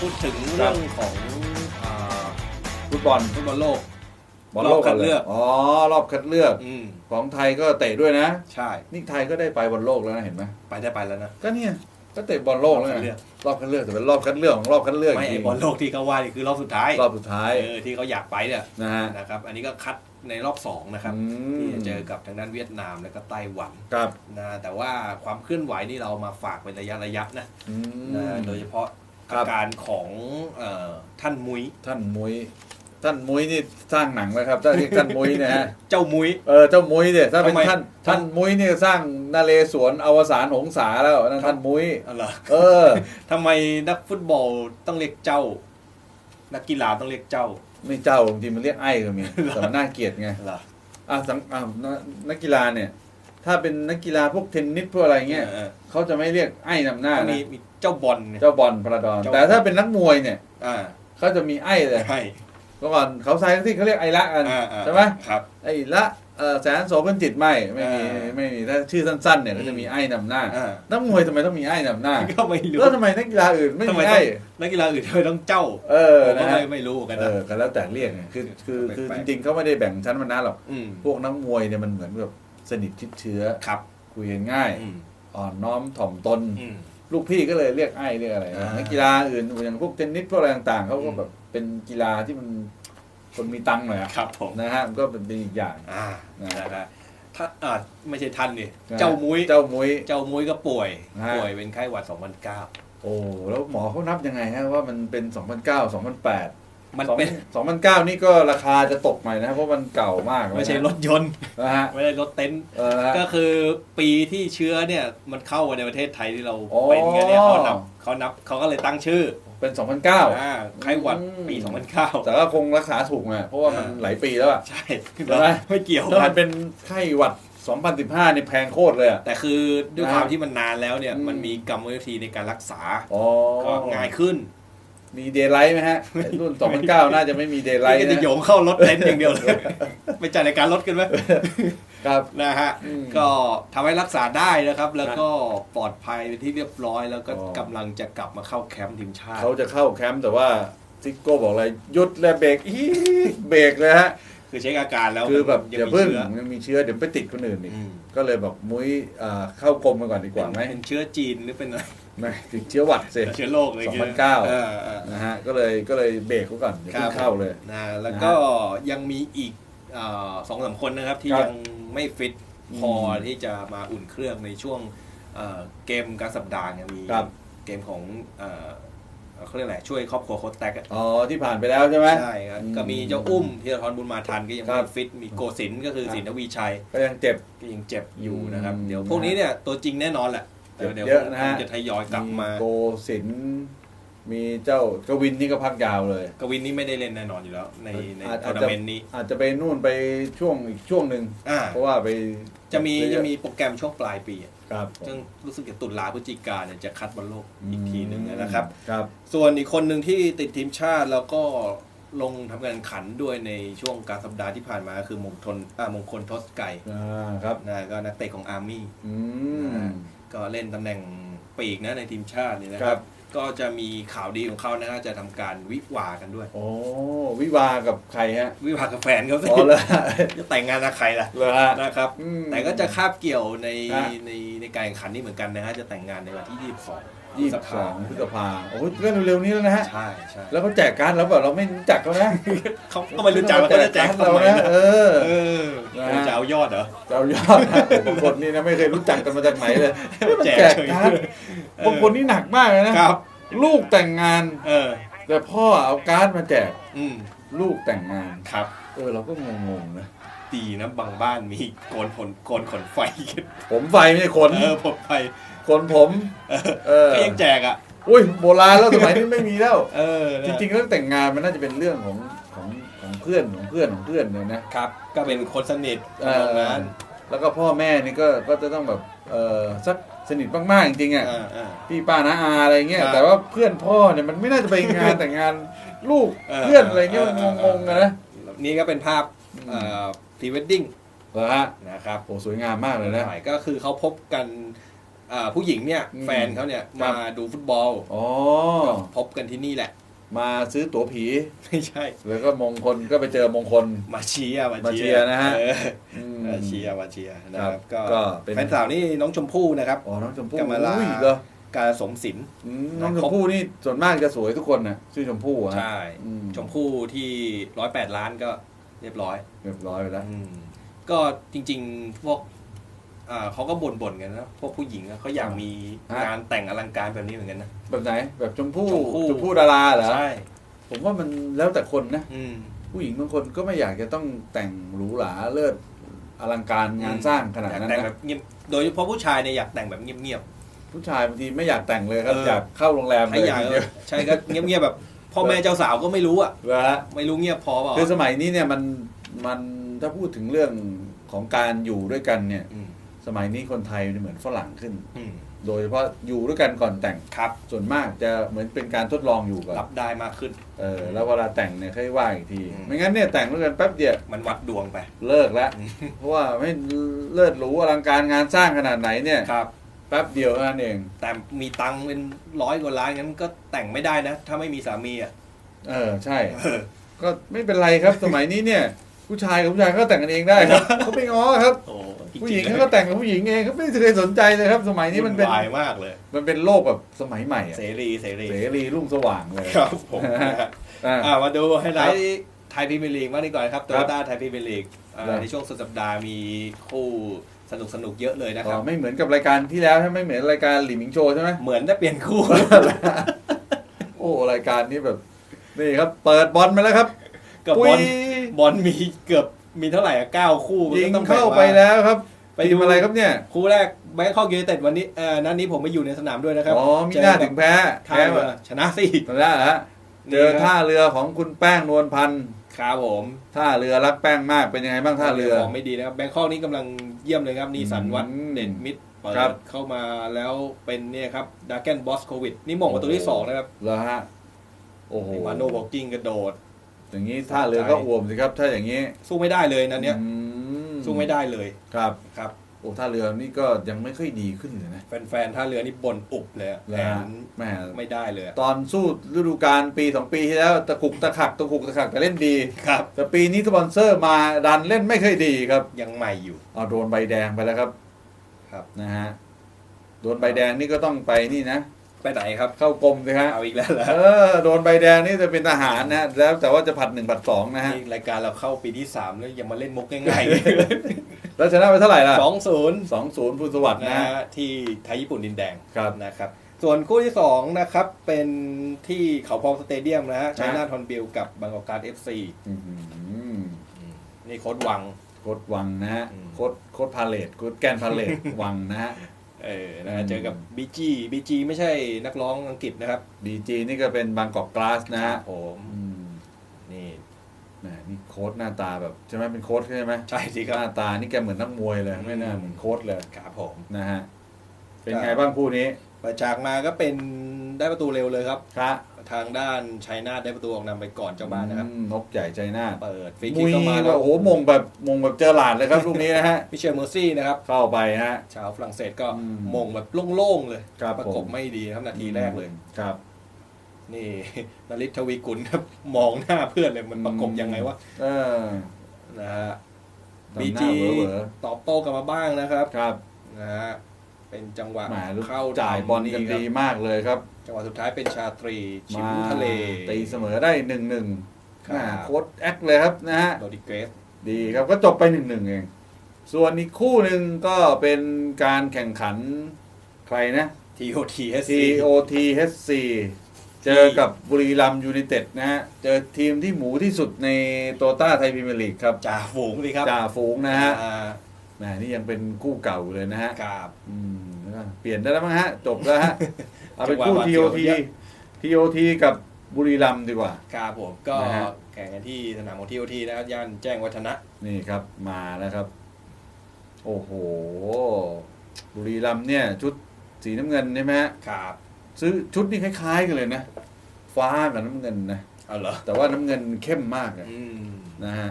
พูดถึงเรื่องของอ่าฟุตบอลฟุตบอลโลก บอลโลกรอบคัดเลือก อ๋อ รอบคัดเลือก อืมของไทยก็เตะด้วยนะ ใช่ นี่ไทยก็ได้ไปบอลโลกแล้วนะเห็นไหมไปได้ไปแล้วนะ ก็เนี่ยก็เตะบอลโลกแล้วรอบคัดไงเลือกรอบคัดเลือกแต่เป็นรอบคัดเลือกของรอบคัดเลือกไม่จไอริงบอลโลกที่เขาว่านี่คือรอบสุดท้ายรอบสุดท้าย เออที่เขาอยากไปเนี่ยนะฮะ นะครับ อันนี้ก็คัด ในรอบสองนะครับอืม ที่จะเจอกับทางด้านเวียดนามแล้วก็ไต้หวันครับนะแต่ว่าความเคลื่อนไหวนี่เรามาฝากเป็นระยะระยะนะอืม นะโดยเฉพาะครัอาบ การของเอ่อท่านมุ้ยท่านมุ้ยท่านมุ้ยนี่สร้างหนังไหมครับถ้าเรียกท่านมุ้ยเนะฮะเจ้ามุ้ย เออเจ้ามุ้ยเนี่ยถ้าเป็นทำไมท่านทำท่านมุ้ยเนี่ยสร้างนาเรศวรอวสานหงสาแล้วนั่นท่านมุ้ยอ๋อเหรอเออ ทำไมนักฟุตบอลต้องเรียกเจ้า นักกีฬาต้องเรียกเจ้า ไม่เจ้าบางทีมันเรียกไอ้ก็มีแต่มันน่าเกลียดไงเหรออะสังอะนักนักกีฬาเนี่ย ถ้าเป็นนักกีฬาพวกเทนนิสพวกอะไรเงี้ยออเขาจะไม่เรียกไอ้นำหน้าเออมีนะมีเจ้าบอลเนี่ย เจ้าบอลพระดอน เจ้า แต่ถ้าเป็นนักมวยเนี่ยอ่าเขาจะมีไอ้เลยใช่เมื่อก่อนเขาใช้ที่เขาเรียกไอ้ละกันอ่าอ่าใช่ไหมครับ ไอ้ละเออ แสนโสเพิ่นจิตไม่ไม่มีอ่าไม่มีถ้าชื่อสั้นๆเนี่ยก็จะมีไอ้นำหน้าอ่านักมวยทำไมต้องมีไอ้นำหน้าก็ไม่รู้แล้วทำไมนักกีฬาอื่นไม่ทำไมมีต้อไอ้งนักกีฬาอื่นทำไมต้องเจ้า เออผมก็นะไม่ฮะไม่รู้เหมือนกันเอนะอก็แล้วแต่เรียกไงคือคือคือแปลจกๆริงๆเขาไม่ได้แบ่งชั้นวรรณะหรอกอืมพวกนักมวยเนี่ยมันเหมือนแบบสนิทชิดเชื้อครับคุยกันง่ายอืมอ่อนน้อมถ่อมตนอืมลูกพี่ก็เลยเรียกไอ้เรียกอะไรอ่านันักกีฬาอื่นอย่างพวกเทนนิสพวกอะไรต่างๆเขาก็อืมแบบเป็นกีฬาที่มัน คนมีตังค์หน่อยอะครับผมนะฮะมันก็เป็นอีกอย่าง อ่านะนะฮะถ้าอ่าไม่ใช่ท่านนี่นะเจ้ามุ้ยเจ้ามุ้ย เจ้ามุ้ยก็ป่วย ฮะ ป่วยเป็นไข้หวัด 2009 โอ้แล้วหมอเขานับยังไงฮะว่ามันเป็น 2009 2008 มันเป็น2009 นี่ก็ราคาจะตกหน่อยนะเพราะมันเก่ามากแล้วนะไม่ใช่รถยนต์ นะฮะไม่ได้รถเต็นท์เออฮะ ก็คือปีที่เชื้อเนี่ยมันเข้ามาในประเทศไทยที่เราอ๋อเป็นกันเนี่ยเขานับเขานับเขาก็เลยตั้งชื่อ เป็น 2009 อ่าไข้หวัดปีอืม2009 แต่ก็คงรักษาถูกไงเพราะว่ามันอ่าหลายปีแล้วอะใช่ใช่ไหมไม่เกี่ยวถ้ากัมันนเป็นไข้หวัด 2015นี่แพงโคตรเลยอะแต่คือด้วยความที่มันนานแล้วเนี่ยอืมมันมีกรรมวิธีในการรักษาอ๋อก็ง่ายขึ้น มีเดย์ไลท์ไหมฮะไอ้รุ่น 2009 น่าจะไม่มีเดย์ไลท์ก็จะนะโยงเข้ารถเต็นท์อย่างเดียวเลยไปจัดในการรถกันไหม ครับนะฮะอืมก็ทำให้รักษาได้นะครับ แล้วก็ปลอดภัยเป็นที่เรียบร้อย แล้วก็อ๋อกำลังจะกลับมาเข้าแคมป์ทีมชาติเขาจะเข้าแคมป์แต่ว่าซิโก้บอกอะไรหยุดและเบรกอีกเบรกเลยฮะคือเช็คอาการแล้วคือแบบยังอย่ามีเพิ่งเชื้อยังมีเชื้อเดี๋ยวไปติดคนอื่นอีกอืมก็เลยบอกมุ้ยอ่าเข้ากรมมาก่อนดีกว่าไหมเป็นเชื้อจีนหรือเป็นอะไรไม่ติดเชื้อหวัดสิเชื้อโรคอะไรอย่างเงี้ย2009เออเออนะฮะก็เลยก็เลยเบรกเขาก่อนอย่าเพิ่ครังบเข้าเลยนะแล้วก็ยังมีอีกเอ่อสองสามคนนะครับที่ครับยัง ไม่ฟิตพออมที่จะมาอุ่นเครื่องในช่วงเอ่อเกมกลารสัปดาห์เนี่ยมีครับ เกมของเอ่อเขาเรียกอะไรช่วยครอบครัวโค้ชแตกอะอ๋อที่ผ่านไปแล้วใช่ไหม ใช่ครับอืมก็มีเจ้าอุ้มธีรทรบุญมาทันก็ยังครัไม่บ ฟิตมีโกศินทร์ก็คือครับสินทวีชัย ก็ยังเจ็บ ก็ยังเจ็บอยู่นะครับ อืมเดี๋ยวพวกนี้เนี่ยตัวจริงแน่นอนแหละแต่เดี๋ยวเยอะนะฮะ คงจะทยอยกลับมา โกศินทร์ มีเจ้ากวินนี่ก็พักยาวเลย กวินนี่ไม่ได้เล่นแน่นอนอยู่แล้ว ในในอาจทัวร์นาเมนต์นี้ อาจจะไปนู่นไปช่วงอีกช่วงหนึ่งอ่า เพราะว่าไปจะมีเยอจะมีโปรแกรมช่วงปลายปีอะครับซึ่งรู้สึกจะตุลาพฤศจิกาเนี่ยจะคัดบอลโลกอีกทีหนึ่งนะครับ ครับ ส่วนอีกคนหนึ่งที่ติดทีมชาติแล้วก็ลงทำการแข่งขันด้วยในช่วงกลารสัปดาห์ที่ผ่านมาคือมงคลอ่ามงคลทศไก่อ่าครับ นะก็นักเตะของอาร์มี่ อืม ก็เล่นตำแหน่งปีกนะในทีมชาตินี่นะคครัรับ บ ก็จะมีข่าวดีของเขานะก็จะทำการวิวากันด้วย โอ้วิวากับใครฮะวิวากับแฟนเขาสิอ๋อเลยจะแต่งงานกับใครล่ะเลยฮะ นะครับ อืมแต่ก็จะคาบเกี่ยวในฮะ ในในการแข่งขันนี่เหมือนกันนะฮะจะแต่งงานในวันที่ 22 ยี่สิบสองพฤษภาโอ้ยก็เร็วๆนี้แล้วนะฮะ ใช่ใช่แล้วเขาแจกการ์ดแล้วแบบเราไม่รู้จักเขานะเขาก็ไม่รู้จักว่าเขาจะแจกเราทำไมนะนะเออเออนะฮะจะเอายอดเหรอเจ้ายอดนะบางคนนี่นะไม่เคยรู้จักกันมาจากไหนเลยนี่มันแจกแจกการ์ดบางคนนี่หนักมากเลยนะครับลูกแต่งงาน เออ แต่พ่อเอาการ์ดมาแจก อืมลูกแต่งงานครับ เออเราก็งงๆนะดีนะบางบ้านมีโกนผลโกนขนไฟกันผมไฟไม่ใช่ขนเออผมไฟ ขนผมเออก็ยังแจกอะอุ้ยโบราณแล้วสมัยนี้ไม่มีแล้ว เออจริงๆเรื่องแต่งงานมันน่าจะเป็นเรื่องของของของเพื่อนของเพื่อนของเพื่อนเนี่ยนะครับ ก็เป็นคนสนิทเอตรงอนั้นแล้วก็พ่อแม่นี่ก็ก็จะต้องแบบเออสักสนิทมากๆจริงๆอะอ่าอ่าพี่ป้าน้าอาอะไรเงี้ยครับแต่ว่าเพื่อนพ่อเนี่ยมันไม่น่าจะไปงานแต่งงานลูกเออเพื่อนอะไรเงี้ยมันเออเอองงๆอะนะนี่ก็เป็นภาพอืมพรีเวดดิ้งเหรอฮะนะครับโอ้สวยงามมากเลยนะใช่ก็คือเขาพบกัน อ่าผู้หญิงเนี่ยอืมแฟนเขาเนี่ยครับ มาดูฟุตบอลอ๋อ ก็พบกันที่นี่แหละ มาซื้อตั๋วผี ไม่ใช่ แล้วก็มงคลก็ไปเจอมงคล มาเชียร์มาเชียร์นะฮะ เอออืม มาเชียร์มาเชียร์นะคครัรับบก็ก็เป็น แฟนสาวนี่น้องชมพู่นะครับ อ๋อ น้องชมพู่กำมะลา อุ้ยเหรอการสมศิลป์ อืมน้องชมพู่นี่ส่วนมากจะสวยทุกคนนะชื่อชมพู่อะฮะ ใช่ อืม ชมพู่ที่ร้อยแปดล้านก็เรียบร้อย เรียบร้อยไปแล้วอืมก็จริงๆ พวกอ่า เขาก็บ่นๆกันนะพวกผู้หญิงอะเขาอยากมีฮะงานแต่งอลังการแบบนี้เหมือนกันนะแบบไหน แบบชมพู่ชมพู่ชมพู่ดาราเหรอใช่ผมว่ามันแล้วแต่คนนะอืมผู้หญิงบางคนก็ไม่อยากจะต้องแต่งหรูหราเลิศอลังการงานสร้างขนาดอยากนั้นแต่งแบนะบเงียบโดยเฉพาะผู้ชายเนี่ยอยากแต่งแบบเงียบผู้ชายบางทีไม่อยากแต่งเลยครับเออออยากเข้าโรงแรมๆเลถ้ายอยากทีเดียวใช่ก็เงียบๆแบบพ่อแม่เจ้าสาวก็ไม่รู้อะเหรอฮะไม่รู้เงียบพอเปล่าคือสมัยนี้เนี่ยมันมันถ้าพูดถึงเรื่องของการอยู่ด้วยกันเนี่ยอื มสมัยนี้คนไทยเหมือนฝรั่งขึ้นอืมโดยเฉพาะอยู่ด้วยกันก่อนแต่งครับ ส่วนมากจะเหมือนเป็นการทดลองอยู่ก่อนรับได้มากขึ้น เออแล้วเวลาแต่งเนี่ยค่อยว่าอีกทีอืมไม่งั้นเนี่ยแต่งด้วยกันแป๊บเดียวมันวัดดวงไป เลิกแล้วเพราะว่าไม่เลิศหรูอลังการงานสร้างขนาดไหนเนี่ยครับแป๊บเดียวเท่านั้นเอง แต่มีตังค์เป็นร้อยกว่าล้านงั้นก็แต่งไม่ได้นะ ถ้าไม่มีสามีอะเออใช่ก็ไม่เป็นไรครับสมัยนี้เนี่ย ผู้ชายกับผู้ชายก็แต่งกันเองได้ครับเขาไม่ง้อครับ โอ้ จริๆผู้หญิงเขาก็แต่งกับผู้หญิงเองเขาไม่เคยสนใจเลยครับ สมัยนี้มันเป็นวุ่วายมากเลย มันเป็นโลกแบบสมัยใหม่อะเสรีเสรีเสรีรุ่งสว่างเลยครับผมนะฮะอ่า อ่ามาดูไฮไลท์ไทยพรีเมียร์ลีกมากดีกว่าครับโตครัโยบต้าไทยพรีเมียร์ลีกอ่าครับ ในช่วงสุดสัปดาห์มีคู่สนุกสนุกๆเยอะเลยนะคอ๋รัอบ ไม่เหมือนกับรายการที่แล้วใช่ไหมไม่เหมือนรายการหลิมิงโชว์ใช่ไหมเหมือนได้เปลี่ยนคู่ โอ้รายการนี้แบบนี่ครับ เปิดบอลมาแล้วครับกับบอลบอลมีเกือบ มีเท่าไหร่อะเก้าคู่มันยิก็งต้องเข้าแบ่งไปม แล้วครับไปไปดูดูอะไรครับเนี่ยคู่แรกแบงคอกยูไนเต็ดวันนี้เอ่อนัดนี้ผมไม่อยู่ในสนามด้วยนะครับอ๋อมีหน้าถึงแพ้ท่าแพ้เรือชนะสิตอนแรกฮะเจอท่าเรือของคุณแป้งนวลพันธ์ครับผมท่าเรือรักแป้งมากเป็นยังไงบ้างท่าเรือของไม่ดีนะครับแบงคอกนี่กำลังเยี่ยมเลยครับนีสันวัดอืมเด่น มิดเปิครัดบเข้ามาแล้วเป็นเนี่ยครับดาร์เกนบอสโควิด นี่หมงประตูที่สองนะครับเหรอฮะโอ้โหมาโนบอกกิ้งกระโดด อย่างนี้ท่าเรือก็อ่วมสิครับถ้าอย่างนี้สู้ไม่ได้เลยนะเนี้ยอืมสู้ไม่ได้เลยครับครับโอ้ท่าเรือนี่ก็ยังไม่ค่อยดีขึ้นเลยนะแฟนๆท่าเรือนี่บ่นอุบเลยอะเหรแผอฮะนแหม่ไม่ได้เลยอะตอนสู้ฤดูกาลปีสองปีที่แล้วตะกุกตะขักตะกุกตะขักแต่เล่นดีครับแต่ปีนี้สปอนเซอร์มาดันเล่นไม่ค่อยดีครับ ยังใหม่อยู่เอาโดนใบแดงไปแล้วครับ ครับนะฮะโดนใบแดงนี่ก็ต้องไปนี่นะ ไปไหนครับ เข้ากรมสิฮะเอาอีกแล้วเหรอเออโดนใบแดงนี่จะเป็นทหารนะแล้วแต่ว่าจะผัดหนึ่งผัดสองนะฮะนี่รายการเราเข้าปีที่สามแล้วยังมาเล่นมุกง่ายแล้วชนะไปเท่าไหร่ล่ะๆสองศูนย์ สองศูนย์พูนสวัสดิ์นะนะฮะที่ไทยญี่ปุ่นดินแดงครับนะครับ ส่วนคู่ที่สองนะครับ เป็นที่เขาพองสเตเดียมนะฮะฮะชัยนาทอนบิลกับบางกอกการเอฟซีอื้อหือนี่โค้ดวัง โคดวังนะฮะอืม โคดโคดพาเลตโคดแกนพาเลตวังนะฮะ เออนะฮะอืมเจอกับบีจีบีจีไม่ใช่นักร้องอังกฤษนะครับบีจีนี่ก็เป็นบางกอกกลาสนะฮะผมอืมนี่แหมนี่โค้ดหน้าตาแบบใช่ไหมเป็นโค้ดใช่ไหมใช่สิคหรับน้าตานี่แกเหมือนนักมวยเลยไม่น่าเหมือนโค้ดเลยครับผมนะฮะเป็นครับไงบ้างคู่นี้เปิดฉากมาก็เป็น ได้ประตูเร็วเลยครับ ครับทางด้านชัยนาทได้ประตูออกนำไปก่อนเจ้าบ้านนะครับอืมนกใหญ่ใจหน้าเปิดฟรีมุคิกยเข้ามาแบแล้วบโอ้โหมงแบบมงแบบเจอหลาดเลยครับลูกนี้นะฮะ มิเชลเมอร์ซี่นะครับ เข้าไปฮะ ชาวฝรั่งเศสก็อืมมงแบบโล่งๆเลยครับประกบผม ไม่ดีครับนาทีแรกเลย ครับ นี่ นริศทวีกุลครับ มองหน้าเพื่อนเลยมันประกบยังไงวะเออนะฮะทำหน้าบีจีเหวอตอบโต้กลันมาบ้างนะครับครับนะฮะ เป็นจังหวะแหมลูกเข้าจ่ายบอลกันครัดีมากเลยครับ จังหวะสุดท้ายเป็นชาตรี ชิมามทะเล ตีเสมอได้หนึ่งหนึ่งครับ โค้ดแอคเลยครับนะฮะ โรดิเกสดีครับก็จบไปหนึ่งหนึ่งเอง ส่วนอีกคู่หนึ่งก็เป็นการแข่งขันใครนะทีโอทีเอส TOTHC เจอกับบุรีรัมย์ยูไนเต็ดนะฮะ เจอทีมที่หมูที่สุดในโตต้าไทยพรีเมียร์ลีกครับจ่าฝูงสิครับจ่าฝูงนะฮะ อ่า แหมนี่ยังเป็นคู่เก่าอยู่เลยนะฮะกับอืมแล้วก็เปลี่ยนได้แล้วมั้งฮะ จบแล้วฮะ เอาเป็นคู่จังหวะหวาดเสียว TOT เยอะ TOT กับบุรีรัมย์ดีกว่า ครับผมก็นะฮะ แข่งกันที่สนามของทีโอทีนะครับย่านแจ้งวัฒนะ นี่ครับมาแล้วครับ โอ้โห บุรีรัมย์เนี่ย ชุดสีน้ำเงินใช่ไหมฮะครับ ซื้อชุดนี่คล้ายๆกันเลยนะ ฟ้ากับน้ำเงินนะ เอาเหรอแต่ว่าน้ำเงินเข้มมากอะอืมนะฮะ